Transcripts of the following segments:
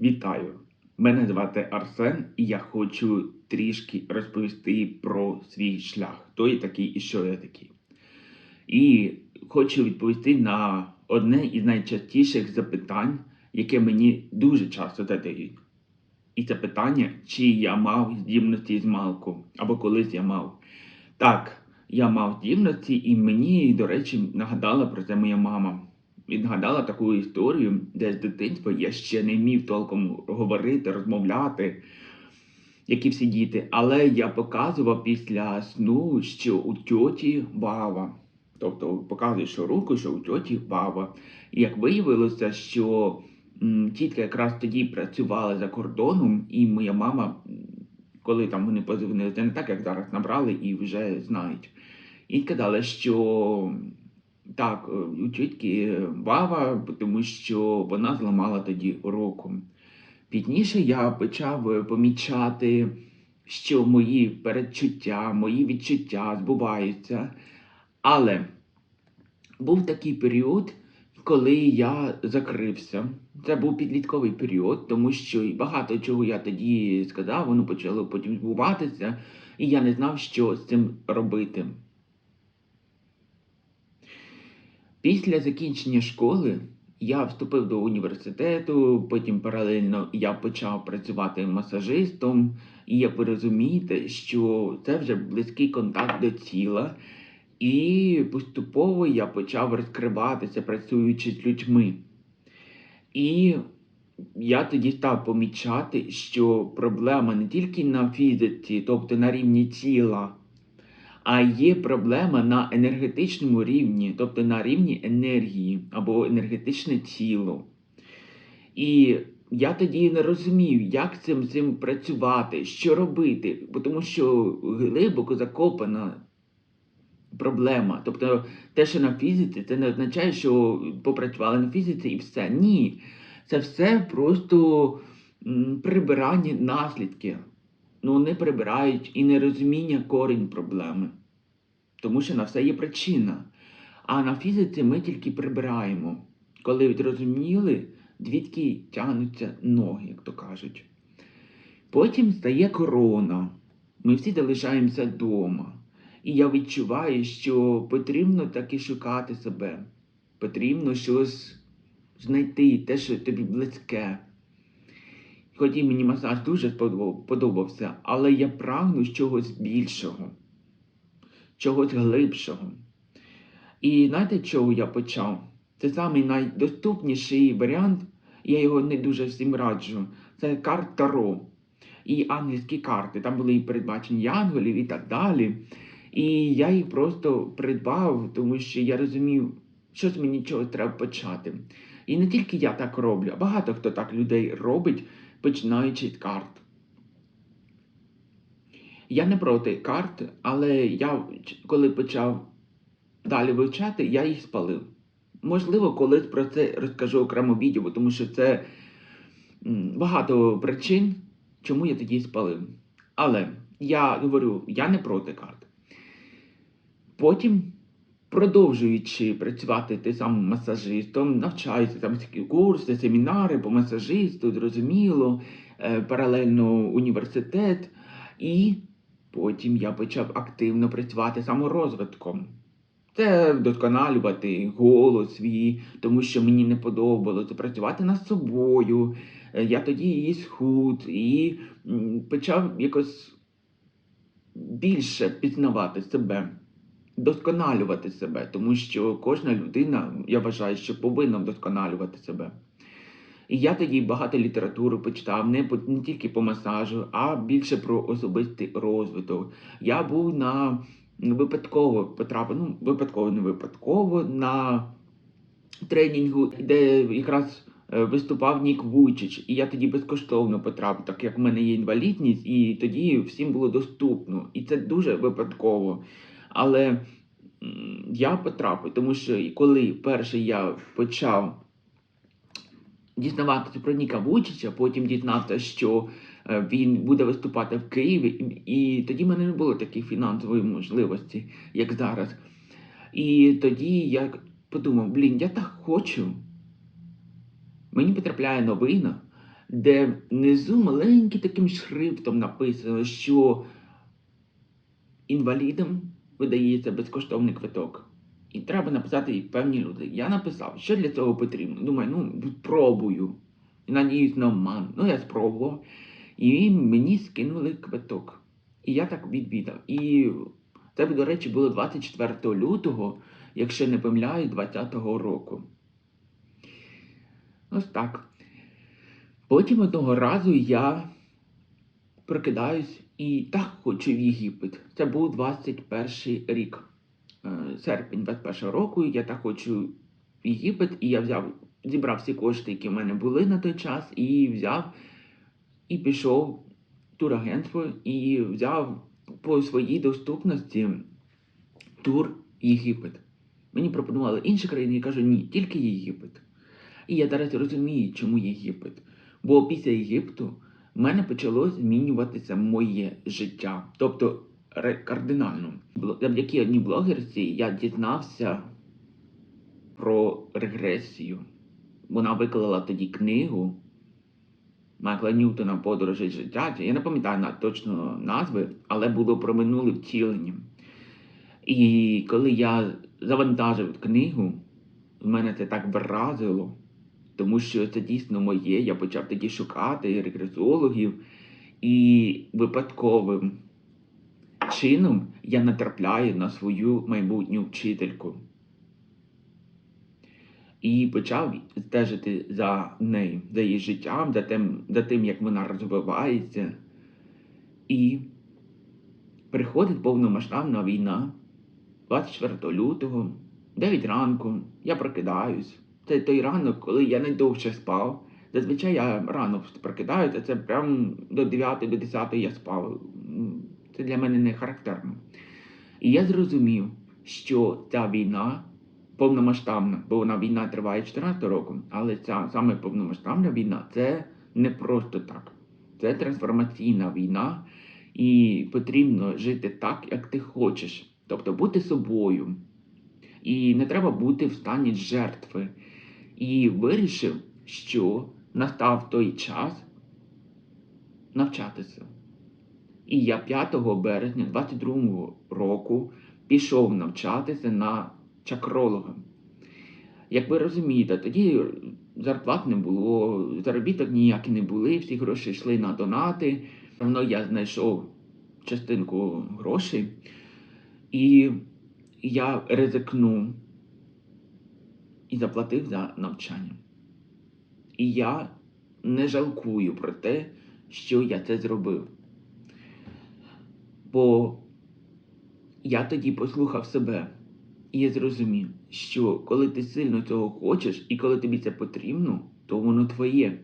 Вітаю! Мене звати Арсен, і я хочу трішки розповісти про свій шлях. Хто я такий і що я такий. І хочу відповісти на одне із найчастіших запитань, яке мені дуже часто задають. І це питання, чи я мав здібності з малку, або колись я мав. Так, я мав здібності, і мені, до речі, нагадала про це моя мама. І нагадала таку історію, де з дитинства я ще не вмів толком говорити, розмовляти, як і всі діти. Але я показував після сну, що у тьоті бава. Тобто показуєш руку, що у тьоті бава. І як виявилося, що тітка якраз тоді працювала за кордоном, і моя мама, коли там вони позвонили, це не так, як зараз набрали і вже знають. І сказали, що так, у тітки бава, тому що вона зламала тоді руку. Пізніше я почав е, помічати, що мої передчуття, мої відчуття збуваються. Але був такий період, коли я закрився. Це був підлітковий період, тому що і багато чого я тоді сказав, воно почало потім збуватися, і я не знав, що з цим робити. Після закінчення школи я вступив до університету, потім паралельно я почав працювати масажистом, і як ви розумієте, що це вже близький контакт до тіла, і поступово я почав розкриватися, працюючи з людьми. І я тоді став помічати, що проблема не тільки на фізиці, тобто на рівні тіла, а є проблема на енергетичному рівні, тобто на рівні енергії або енергетичне тіло. І я тоді не розумів, як цим цим працювати, що робити, тому що глибоко закопана проблема. Тобто те, що на фізиці, це не означає, що попрацювали на фізиці і все. Ні. Це все просто прибирання наслідки. Ну, не прибирають і нерозуміння корінь проблеми. Тому що на все є причина. А на фізиці ми тільки прибираємо. Коли зрозуміли, звідки тягнуться ноги, як то кажуть. Потім стає корона. Ми всі залишаємося вдома. І я відчуваю, що потрібно таки шукати себе. Потрібно щось знайти, те, що тобі близьке. Хоті мені масаж дуже подобався, але я прагну чогось більшого, чогось глибшого. І знаєте, чого я почав? Це самий найдоступніший варіант, я його не дуже всім раджу. Це карт Таро і ангельські карти. Там були і передбачені янголів і так далі. І я їх просто придбав, тому що я розумів, що з мені чогось треба почати. І не тільки я так роблю, а багато хто так людей робить, починаючи з карт. Я не проти карт, але я, коли почав далі вивчати, я їх спалив. Можливо, колись про це розкажу окремо відео, тому що це багато причин, чому я тоді спалив. Але я говорю, я не проти карт. Потім, продовжуючи працювати тим самим масажистом, навчаюся там всякі курси, семінари по масажисту, зрозуміло, е, паралельно університет. І потім я почав активно працювати саморозвитком. Це вдосконалювати голос свій, тому що мені не подобалося працювати над собою. Е, Я тоді і схуд, і почав якось більше пізнавати себе, вдосконалювати себе, тому що кожна людина, я вважаю, що повинна вдосконалювати себе. І я тоді багато літератури почитав, не, по, не тільки по масажу, а більше про особистий розвиток. Я був на випадково потрапив, ну, випадково, не випадково, на тренінгу, де якраз е, виступав Нік Вуйчич, і я тоді безкоштовно потрапив, так як в мене є інвалідність, і тоді всім було доступно. І це дуже випадково. Але я потрапив, тому що коли перше я почав дізнаватися про Ніка Вуйчича, потім дізнався, що е, він буде виступати в Києві, і тоді в мене не було таких фінансової можливості, як зараз. І тоді я подумав, блін, я так хочу. Мені потрапляє новина, де внизу маленьким таким шрифтом написано, що інвалідам видається безкоштовний квиток. І треба написати їй певні люди. Я написав, що для цього потрібно. Думаю, ну пробую. І надіюсь на обман. Ну, я спробував. І мені скинули квиток. І я так відвідав. І це, до речі, було 24 лютого, якщо не помиляюсь, 20-го року. Ось так. Потім одного разу я прокидаюсь і так хочу в Єгипет. Це був 21 рік. Е, Серпень 21 року. Я так хочу в Єгипет, і я взяв, зібрав всі кошти, які в мене були на той час, і взяв і пішов в турагентство і взяв по своїй доступності тур Єгипет. Мені пропонували інші країни, я кажу, ні, тільки Єгипет. І я зараз розумію, чому Єгипет. Бо після Єгипту в мене почало змінюватися моє життя. Тобто кардинально. Завдяки одній блогерці я дізнався про регресію. Вона виклала тоді книгу Майкла Ньютона Подорожі життя. Я не пам'ятаю точно назви, але було про минуле втілення. І коли я завантажив книгу, в мене це так вразило, тому що це дійсно моє. Я почав тоді шукати регресологів, і випадковим чином я натрапляю на свою майбутню вчительку. І почав стежити за нею, за її життям, за тим, за тим, як вона розвивається. І приходить повномасштабна війна 24 лютого, 9 ранку, я прокидаюсь. Це той ранок, коли я найдовше спав. Зазвичай я рано прокидаюся, це прям до 9 до 10 я спав. Це для мене не характерно. І я зрозумів, що ця війна повномасштабна, бо вона війна триває 14 року, але ця саме повномасштабна війна це не просто так. Це трансформаційна війна, і потрібно жити так, як ти хочеш. Тобто бути собою. І не треба бути в стані жертви. І вирішив, що настав той час навчатися. І я 5 березня 22 року пішов навчатися на чакролога. Як ви розумієте, тоді зарплат не було, заробіток ніякі не були, всі гроші йшли на донати. Равно я знайшов частинку грошей, і я ризикнув і заплатив за навчання. І я не жалкую про те, що я це зробив. Бо я тоді послухав себе, і зрозумів, що коли ти сильно цього хочеш і коли тобі це потрібно, то воно твоє.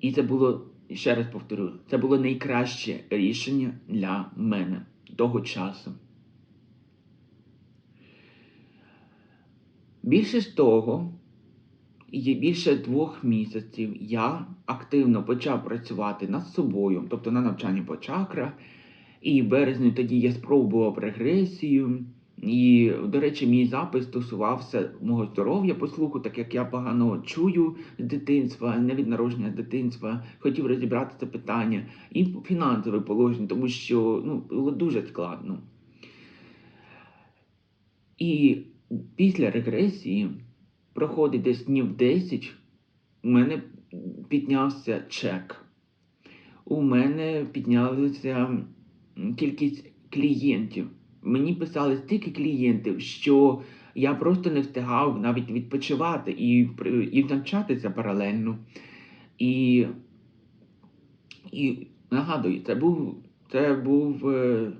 І це було, ще раз повторю, це було найкраще рішення для мене того часу. Більше з того, є більше двох місяців я активно почав працювати над собою, тобто на навчанні по чакрах. І в березні тоді я спробував регресію. І, до речі, мій запис стосувався мого здоров'я по слуху, так як я погано чую з дитинства, не від народження з дитинства, хотів розібрати це питання, і фінансове положення, тому що ну, було дуже складно. І після регресії проходить десь днів 10, у мене піднявся чек. У мене піднялася кількість клієнтів. Мені писали стільки клієнтів, що я просто не встигав навіть відпочивати і, і навчатися паралельно. І, і нагадую, це був, це був е,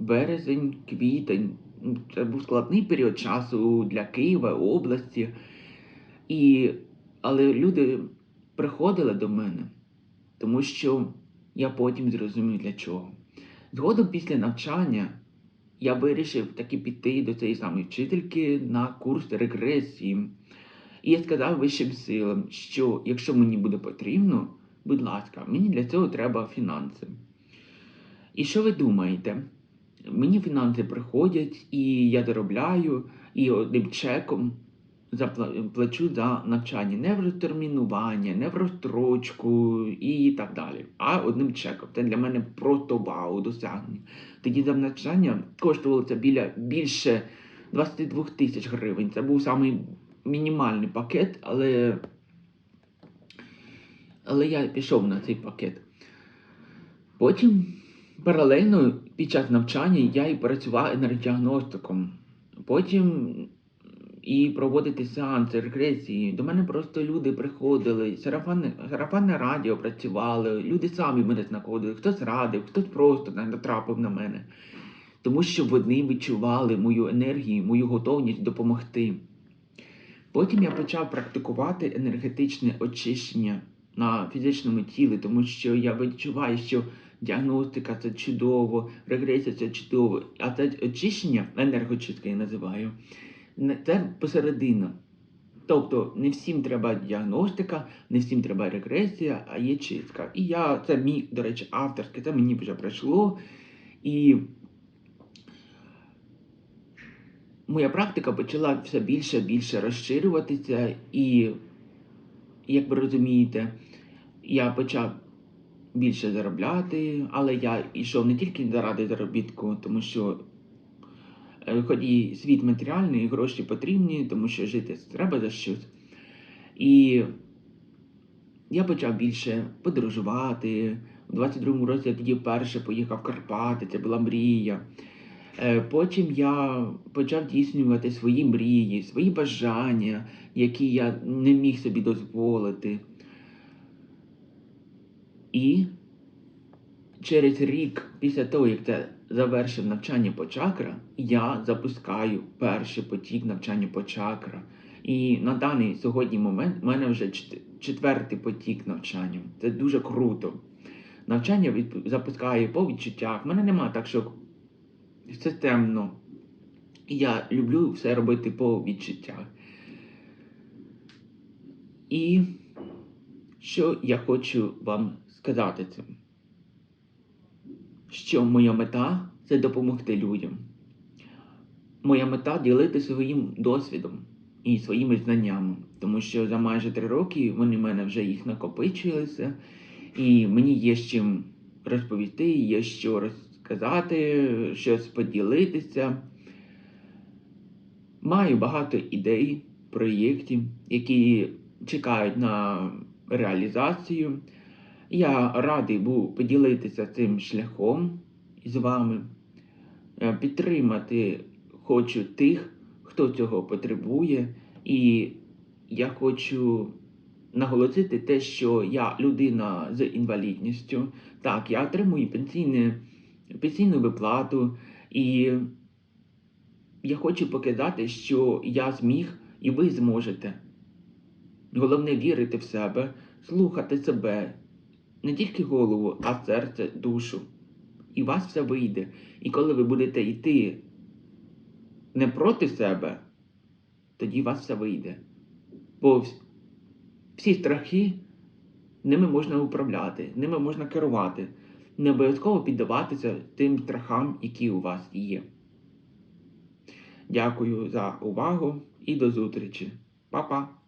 березень, квітень. Це був складний період часу для Києва, області. І, але люди приходили до мене, тому що я потім зрозумів для чого. Згодом після навчання я вирішив таки піти до цієї самої вчительки на курс регресії. І я сказав вищим силам, що якщо мені буде потрібно, будь ласка, мені для цього треба фінанси. І що ви думаєте? Мені фінанси приходять, і я заробляю, і одним чеком запла- плачу за навчання не в розтермінування, не в розстрочку і так далі, а одним чеком. Це для мене просто вау, досягнення. Тоді за навчання коштувало це біля більше 22 тисяч гривень. Це був самий мінімальний пакет, але, але я пішов на цей пакет. Потім паралельно під час навчання я і працював енергодіагностиком. Потім і проводити сеанси, регресії. До мене просто люди приходили, сарафанне, сарафанне радіо працювали, люди самі мене знаходили, хтось радив, хтось просто натрапив на мене. Тому що вони відчували мою енергію, мою готовність допомогти. Потім я почав практикувати енергетичне очищення на фізичному тілі, тому що я відчуваю, що діагностика це чудово, регресія це чудово, а це очищення, енергочистка я називаю, це посередина. Тобто не всім треба діагностика, не всім треба регресія, а є чистка. І я, це мій, до речі, авторське, це мені вже прийшло. І моя практика почала все більше і більше розширюватися, і, як ви розумієте, я почав більше заробляти, але я йшов не тільки заради заробітку, тому що е, хоч і світ матеріальний, і гроші потрібні, тому що жити треба за щось. І я почав більше подорожувати. У 22-му році я тоді вперше поїхав в Карпати, це була мрія. Е, Потім я почав здійснювати свої мрії, свої бажання, які я не міг собі дозволити. І через рік після того, як я завершив навчання по чакра, я запускаю перший потік навчання по чакра. І на даний сьогодні момент в мене вже четвертий потік навчання. Це дуже круто. Навчання запускаю по відчуттях. У мене нема так, що системно. Я люблю все робити по відчуттях. І що я хочу вам сказати цим? Що моя мета це допомогти людям. Моя мета ділити своїм досвідом і своїми знаннями, тому що за майже три роки вони в мене вже їх накопичилися, і мені є з чим розповісти, є що розказати, щось поділитися. Маю багато ідей, проєктів, які чекають на реалізацію. Я радий був поділитися цим шляхом з вами, Е, підтримати хочу тих, хто цього потребує, і я хочу наголосити те, що я людина з інвалідністю. Так, я отримую пенсійне, пенсійну виплату, і я хочу показати, що я зміг і ви зможете. Головне вірити в себе, слухати себе, не тільки голову, а серце, душу. І у вас все вийде. І коли ви будете йти не проти себе, тоді у вас все вийде. Бо всі страхи ними можна управляти, ними можна керувати. Не обов'язково піддаватися тим страхам, які у вас є. Дякую за увагу і до зустрічі. Па-па!